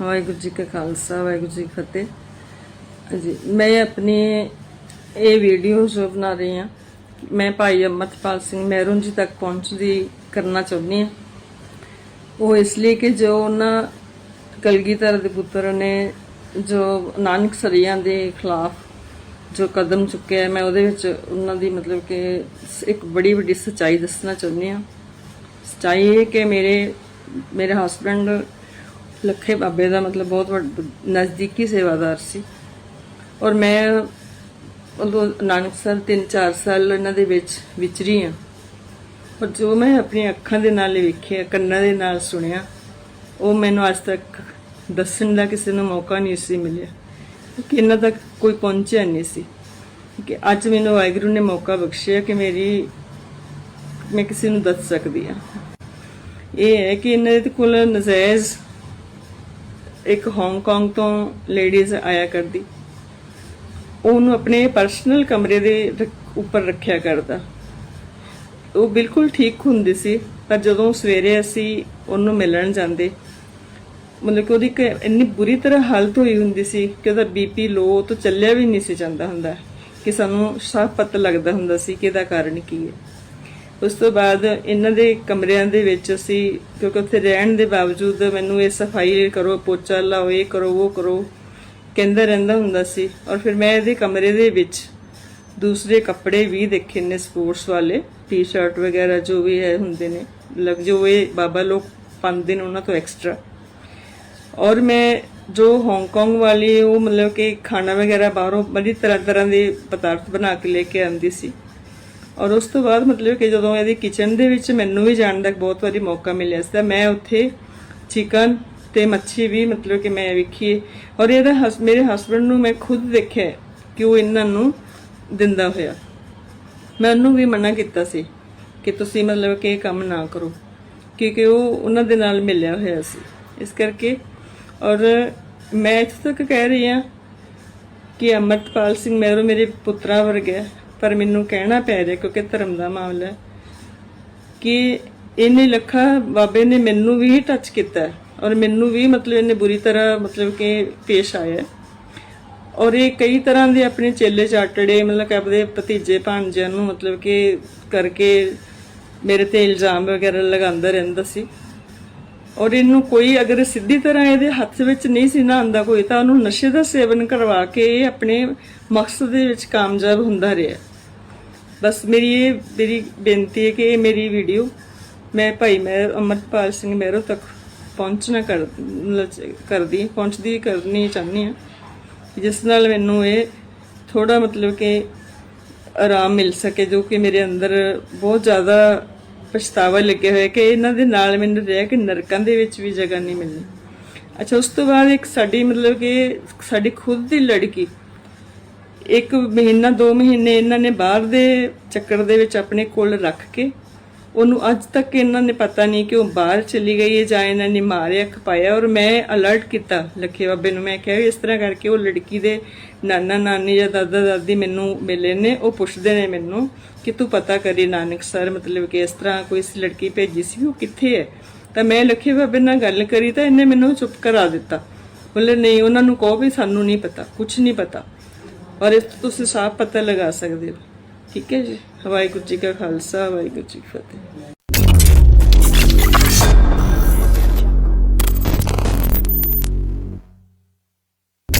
ਵਾਹਿਗੁਰੂ ਜੀ ਕਾ ਖਾਲਸਾ, ਵਾਹਿਗੁਰੂ ਜੀ ਕੀ ਫਤਿਹ। ਜੀ ਮੈਂ ਆਪਣੀ ਇਹ ਵੀਡੀਓ ਜੋ ਬਣਾ ਰਹੀ ਹਾਂ, ਮੈਂ ਭਾਈ ਅਮਰਪਾਲ ਸਿੰਘ ਮਹਿਰੂਨ ਜੀ ਤੱਕ ਪਹੁੰਚਦੀ ਕਰਨਾ ਚਾਹੁੰਦੀ ਹਾਂ। ਉਹ ਇਸ ਲਈ ਕਿ ਜੋ ਉਹਨਾਂ ਕਲਗੀਧਰ ਦੇ ਪੁੱਤਰ ਨੇ ਜੋ ਨਾਨਕ ਸਰੀਆਂ ਦੇ ਖਿਲਾਫ ਜੋ ਕਦਮ ਚੁੱਕਿਆ ਮੈਂ ਉਹਦੇ ਵਿੱਚ ਉਹਨਾਂ ਦੀ ਮਤਲਬ ਕਿ ਇੱਕ ਬੜੀ ਵੱਡੀ ਸੱਚਾਈ ਦੱਸਣਾ ਚਾਹੁੰਦੀ ਹਾਂ। ਸੱਚਾਈ ਇਹ ਕਿ ਮੇਰੇ ਮੇਰੇ ਹਸਬੰਡ ਲੱਖੇ ਬਾਬੇ ਦਾ ਮਤਲਬ ਬਹੁਤ ਵੱਡ, ਨਜ਼ਦੀਕੀ ਸੇਵਾਦਾਰ ਸੀ। ਔਰ ਮੈਂ ਉਦੋਂ ਨਾਨਕਸਰ 3-4 ਸਾਲ ਇਹਨਾਂ ਦੇ ਵਿੱਚ ਵਿਚਰੀ ਹਾਂ ਪਰ ਜੋ ਮੈਂ ਆਪਣੀਆਂ ਅੱਖਾਂ ਦੇ ਨਾਲ ਵੇਖਿਆ, ਕੰਨਾਂ ਦੇ ਨਾਲ ਸੁਣਿਆ, ਉਹ ਮੈਨੂੰ ਅੱਜ ਤੱਕ ਦੱਸਣ ਦਾ ਕਿਸੇ ਨੂੰ ਮੌਕਾ ਨਹੀਂ ਸੀ ਮਿਲਿਆ। ਕਿ ਇਹਨਾਂ ਤੱਕ ਕੋਈ ਪਹੁੰਚਿਆ ਨਹੀਂ ਸੀ। ਕਿ ਅੱਜ ਮੈਨੂੰ ਵਾਹਿਗੁਰੂ ਨੇ ਮੌਕਾ ਬਖਸ਼ਿਆ ਕਿ ਮੇਰੀ, ਮੈਂ ਕਿਸੇ ਨੂੰ ਦੱਸ ਸਕਦੀ ਹਾਂ ਇਹ ਹੈ ਕਿ ਇਹਨਾਂ ਦੇ ਕੋਲ ਨਜਾਇਜ਼ ਇੱਕ ਹਾਂਗਕਾਂਗ ਤੋਂ ਲੇਡੀਜ਼ ਆਇਆ ਕਰਦੀ। ਉਹਨੂੰ ਆਪਣੇ ਪਰਸਨਲ ਕਮਰੇ ਦੇ ਉੱਪਰ ਰੱਖਿਆ ਕਰਦਾ। ਉਹ ਬਿਲਕੁਲ ਠੀਕ ਹੁੰਦੀ ਸੀ, ਪਰ ਜਦੋਂ ਸਵੇਰੇ ਅਸੀਂ ਉਹਨੂੰ ਮਿਲਣ ਜਾਂਦੇ, ਮਤਲਬ ਕਿ ਉਹਦੀ ਇੱਕ ਇੰਨੀ ਬੁਰੀ ਤਰ੍ਹਾਂ ਹਾਲਤ ਹੋਈ ਹੁੰਦੀ ਸੀ ਕਿ ਉਹਦਾ ਬੀਪੀ ਲੋ ਤੋਂ ਚੱਲਿਆ ਵੀ ਨਹੀਂ ਸੀ ਜਾਂਦਾ ਹੁੰਦਾ। ਕਿ ਸਾਨੂੰ ਸਾਫ਼ ਪਤਾ ਲੱਗਦਾ ਹੁੰਦਾ ਸੀ ਕਿ ਇਹਦਾ ਕਾਰਨ ਕੀ ਹੈ। ਉਸ ਤੋਂ ਬਾਅਦ ਇਹਨਾਂ ਦੇ ਕਮਰਿਆਂ ਦੇ ਵਿੱਚ ਅਸੀਂ, ਕਿਉਂਕਿ ਉੱਥੇ ਰਹਿਣ ਦੇ ਬਾਵਜੂਦ ਮੈਨੂੰ ਇਹ ਸਫ਼ਾਈ ਕਰੋ, ਪੋਚਾ ਲਾਓ, ਇਹ ਕਰੋ, ਉਹ ਕਰੋ, ਕਹਿੰਦਾ ਰਹਿੰਦਾ ਹੁੰਦਾ ਸੀ। ਔਰ ਫਿਰ ਮੈਂ ਇਹਦੇ ਕਮਰੇ ਦੇ ਵਿੱਚ ਦੂਸਰੇ ਕੱਪੜੇ ਵੀ ਦੇਖੇ ਨੇ ਸਪੋਰਟਸ ਵਾਲੇ, ਟੀ-ਸ਼ਰਟ ਵਗੈਰਾ ਜੋ ਵੀ ਹੈ ਹੁੰਦੇ ਨੇ ਲੱਗ ਜੋ ਇਹ ਬਾਬਾ ਲੋਕ ਪਾਉਂਦੇ ਨੇ ਉਹਨਾਂ ਤੋਂ ਐਕਸਟਰਾ ਔਰ ਮੈਂ ਜੋ ਹਾਂਗਕਾਂਗ ਵਾਲੀ ਉਹ ਮਤਲਬ ਕਿ ਖਾਣਾ ਵਗੈਰਾ ਬਾਹਰੋਂ ਬੜੀ ਤਰ੍ਹਾਂ ਤਰ੍ਹਾਂ ਦੇ ਪਦਾਰਥ ਬਣਾ ਕੇ ਲੈ ਕੇ ਆਉਂਦੀ ਸੀ। ਔਰ ਉਸ ਤੋਂ ਬਾਅਦ ਮਤਲਬ ਕਿ ਜਦੋਂ ਇਹਦੀ ਕਿਚਨ ਦੇ ਵਿੱਚ ਮੈਨੂੰ ਵੀ ਜਾਣ ਦਾ ਬਹੁਤ ਵਾਰੀ ਮੌਕਾ ਮਿਲਿਆ ਸੀ ਤਾਂ ਮੈਂ ਉੱਥੇ ਚਿਕਨ ਤੇ ਮੱਛੀ ਵੀ ਮਤਲਬ ਕਿ ਮੈਂ ਵੇਖੀ ਔਰ ਇਹਦਾ ਹਸ- ਮੇਰੇ ਹਸਬੰਡ ਨੂੰ ਮੈਂ ਖੁਦ ਦੇਖਿਆ ਕਿ ਉਹ ਇਹਨਾਂ ਨੂੰ ਦਿੰਦਾ ਹੋਇਆ। ਮੈਂ ਉਹਨੂੰ ਵੀ ਮਨਾ ਕੀਤਾ ਸੀ ਕਿ ਤੁਸੀਂ ਮਤਲਬ ਕਿ ਇਹ ਕੰਮ ਨਾ ਕਰੋ, ਕਿਉਂਕਿ ਉਹ ਉਹਨਾਂ ਦੇ ਨਾਲ ਮਿਲਿਆ ਹੋਇਆ ਸੀ। ਇਸ ਕਰਕੇ ਔਰ ਮੈਂ ਇੱਥੇ ਤੱਕ ਕਹਿ ਰਹੀ ਹਾਂ ਕਿ ਅਮਰਤਪਾਲ ਸਿੰਘ ਮਹਿਰੋ ਮੇਰੇ ਪੁੱਤਰਾ ਵਰਗਾ ਪਰ ਮੈਨੂੰ ਕਹਿਣਾ ਪੈ ਰਿਹਾ, ਕਿਉਂਕਿ ਧਰਮ ਦਾ ਮਾਮਲਾ ਕਿ ਇਹਨੇ ਲੱਖਾ ਬਾਬੇ ਨੇ ਮੈਨੂੰ ਵੀ ਟੱਚ ਕੀਤਾ ਔਰ ਮੈਨੂੰ ਵੀ ਮਤਲਬ ਇਹਨੇ ਬੁਰੀ ਤਰ੍ਹਾਂ ਮਤਲਬ ਕਿ ਪੇਸ਼ ਆਇਆ ਔਰ ਇਹ ਕਈ ਤਰ੍ਹਾਂ ਦੇ ਆਪਣੇ ਚੇਲੇ ਚਾਟੜੇ, ਮਤਲਬ ਕਿ ਆਪਣੇ ਭਤੀਜੇ ਭਾਂਜਿਆਂ ਨੂੰ ਮਤਲਬ ਕਿ ਕਰਕੇ ਮੇਰੇ ਤੇ ਇਲਜ਼ਾਮ ਵਗੈਰਾ ਲਗਾਉਂਦਾ ਰਹਿੰਦਾ ਸੀ। ਔਰ ਇਹਨੂੰ ਕੋਈ ਅਗਰ ਸਿੱਧੀ ਤਰ੍ਹਾਂ ਇਹਦੇ ਹੱਥ ਵਿੱਚ ਨਹੀਂ ਸੀ ਨਾ ਆਂਦਾ ਕੋਈ, ਤਾਂ ਉਹਨੂੰ ਨਸ਼ੇ ਦਾ ਸੇਵਨ ਕਰਵਾ ਕੇ ਇਹ ਆਪਣੇ ਮਕਸਦ ਦੇ ਵਿੱਚ ਕਾਮਯਾਬ ਹੁੰਦਾ ਰਿਹਾ ਬਸ ਮੇਰੀ ਇਹ, ਮੇਰੀ ਬੇਨਤੀ ਹੈ ਕਿ ਇਹ ਮੇਰੀ ਵੀਡੀਓ ਮੈਂ ਭਾਈ ਮੈਂ ਅਮਰਪਾਲ ਸਿੰਘ ਮਹਿਰੋ ਤੱਕ ਪਹੁੰਚਣਾ ਕਰ ਕਰਦੀ, ਪਹੁੰਚਦੀ ਕਰਨੀ ਚਾਹੁੰਦੀ ਹਾਂ। ਜਿਸ ਨਾਲ ਮੈਨੂੰ ਇਹ ਥੋੜਾ ਮਤਲਬ ਕਿ ਆਰਾਮ ਮਿਲ ਸਕੇ, ਜੋ ਕਿ ਮੇਰੇ ਅੰਦਰ ਬਹੁਤ ਜ਼ਿਆਦਾ ਪਛਤਾਵਾ ਲੱਗਿਆ ਹੋਇਆ ਕਿ ਇਹਨਾਂ ਦੇ ਨਾਲ ਮੈਨੂੰ ਰਹਿ ਕੇ ਨਰਕਾਂ ਦੇ ਵਿੱਚ ਵੀ ਜਗ੍ਹਾ ਨਹੀਂ ਮਿਲਣੀ ਅੱਛਾ, ਉਸ ਤੋਂ ਬਾਅਦ ਇੱਕ ਸਾਡੀ ਮਤਲਬ ਕਿ ਸਾਡੀ ਖੁਦ ਦੀ ਲੜਕੀ ਇੱਕ ਮਹੀਨਾ, ਦੋ ਮਹੀਨੇ ਇਹਨਾਂ ਨੇ ਬਾਹਰ ਦੇ ਚੱਕਰ ਦੇ ਵਿੱਚ ਆਪਣੇ ਕੋਲ ਰੱਖ ਕੇ ਉਹਨੂੰ ਅੱਜ ਤੱਕ ਇਹਨਾਂ ਨੇ ਪਤਾ ਨਹੀਂ ਕਿ ਉਹ ਬਾਹਰ ਚਲੀ ਗਈ ਹੈ ਜਾਂ ਇਹਨਾਂ ਨੇ ਮਾਰਿਆ, ਖਪਾਇਆ। ਔਰ ਮੈਂ ਅਲਰਟ ਕੀਤਾ ਲੱਖੇ ਬਾਬੇ ਨੂੰ। ਮੈਂ ਕਿਹਾ ਵੀ ਇਸ ਤਰ੍ਹਾਂ ਕਰਕੇ ਉਹ ਲੜਕੀ ਦੇ ਨਾਨਾ, ਨਾਨੀ ਜਾਂ ਦਾਦਾ, ਦਾਦੀ ਮੈਨੂੰ ਮਿਲੇ ਨੇ। ਉਹ ਪੁੱਛਦੇ ਨੇ ਮੈਨੂੰ ਕਿ ਤੂੰ ਪਤਾ ਕਰੀ ਨਾਨਕ ਸਰ, ਮਤਲਬ ਕਿ ਇਸ ਤਰ੍ਹਾਂ ਕੋਈ ਇਸ ਲੜਕੀ ਭੇਜੀ ਸੀ, ਉਹ ਕਿੱਥੇ ਹੈ? ਤਾਂ ਮੈਂ ਲੱਖੇ ਬਾਬੇ ਨਾਲ ਗੱਲ ਕਰੀ ਤਾਂ ਇਹਨੇ ਮੈਨੂੰ ਚੁੱਪ ਕਰਾ ਦਿੱਤਾ। ਬੋਲੇ, ਨਹੀਂ, ਉਹਨਾਂ ਨੂੰ ਕਹੋ ਵੀ ਸਾਨੂੰ ਨਹੀਂ ਪਤਾ ਕੁਝ ਨਹੀਂ ਪਤਾ। ਔਰ ਇਸ ਤੋਂ ਤੁਸੀਂ ਸਾਫ਼ ਪਤਾ ਲਗਾ ਸਕਦੇ ਹੋ। ਠੀਕ ਹੈ ਜੀ। ਵਾਹਿਗੁਰੂ ਜੀ ਕਾ ਖਾਲਸਾ, ਵਾਹਿਗੁਰੂ ਜੀ ਕੀ ਫਤਿਹ।